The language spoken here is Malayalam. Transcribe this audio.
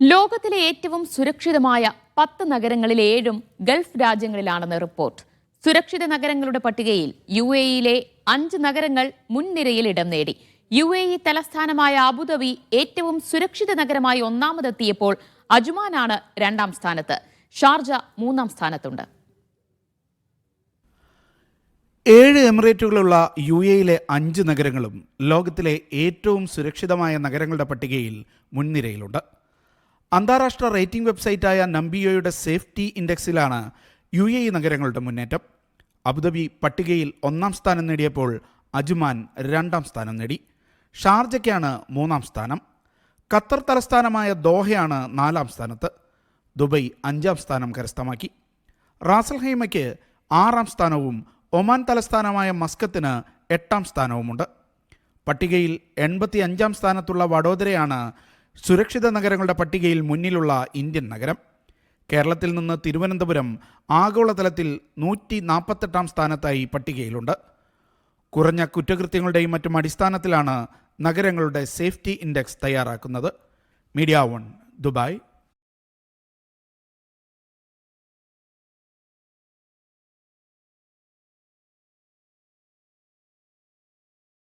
ലോകത്തിലെ ഏറ്റവും സുരക്ഷിതമായ പത്ത് നഗരങ്ങളിൽ ഏഴും ഗൾഫ് രാജ്യങ്ങളിലാണെന്ന് റിപ്പോർട്ട്. സുരക്ഷിത നഗരങ്ങളുടെ പട്ടികയിൽ യു എ ഇയിലെ അഞ്ച് നഗരങ്ങൾ മുൻനിരയിൽ ഇടം നേടി. യു എ ഇ തലസ്ഥാനമായ അബുദാബി ഏറ്റവും സുരക്ഷിത നഗരമായി ഒന്നാമതെത്തിയപ്പോൾ അജുമാനാണ് രണ്ടാം സ്ഥാനത്ത്. ഷാർജ മൂന്നാം സ്ഥാനത്തുണ്ട്. ഏഴ് എമിറേറ്റുകളുള്ള യു എയിലെ അഞ്ച് നഗരങ്ങളും ലോകത്തിലെ ഏറ്റവും സുരക്ഷിതമായ നഗരങ്ങളുടെ പട്ടികയിൽ മുൻനിരയിലുണ്ട്. അന്താരാഷ്ട്ര റേറ്റിംഗ് വെബ്സൈറ്റായ നംബിയോയുടെ സേഫ്റ്റി ഇൻഡെക്സിലാണ് യു എ ഇ നഗരങ്ങളുടെ മുന്നേറ്റം. അബുദാബി പട്ടികയിൽ ഒന്നാം സ്ഥാനം നേടിയപ്പോൾ അജ്മാൻ രണ്ടാം സ്ഥാനം നേടി. ഷാർജയ്ക്കാണ് മൂന്നാം സ്ഥാനം. ഖത്തർ തലസ്ഥാനമായ ദോഹയാണ് നാലാം സ്ഥാനത്ത്. ദുബൈ അഞ്ചാം സ്ഥാനം കരസ്ഥമാക്കി. റാസൽഹൈമയ്ക്ക് ആറാം സ്ഥാനവും ഒമാൻ തലസ്ഥാനമായ മസ്കത്തിന് എട്ടാം സ്ഥാനവുമുണ്ട്. പട്ടികയിൽ എൺപത്തി അഞ്ചാം സ്ഥാനത്തുള്ള വഡോദരയാണ് സുരക്ഷിത നഗരങ്ങളുടെ പട്ടികയിൽ മുന്നിലുള്ള ഇന്ത്യൻ നഗരം കേരളത്തിൽ നിന്ന് തിരുവനന്തപുരം ആഗോളതലത്തിൽ നൂറ്റി നാൽപ്പത്തെട്ടാം സ്ഥാനത്തായി പട്ടികയിലുണ്ട്. കുറഞ്ഞ കുറ്റകൃത്യങ്ങളുടെയും മറ്റും അടിസ്ഥാനത്തിലാണ് നഗരങ്ങളുടെ സേഫ്റ്റി ഇൻഡെക്സ് തയ്യാറാക്കുന്നത്. Media one Dubai.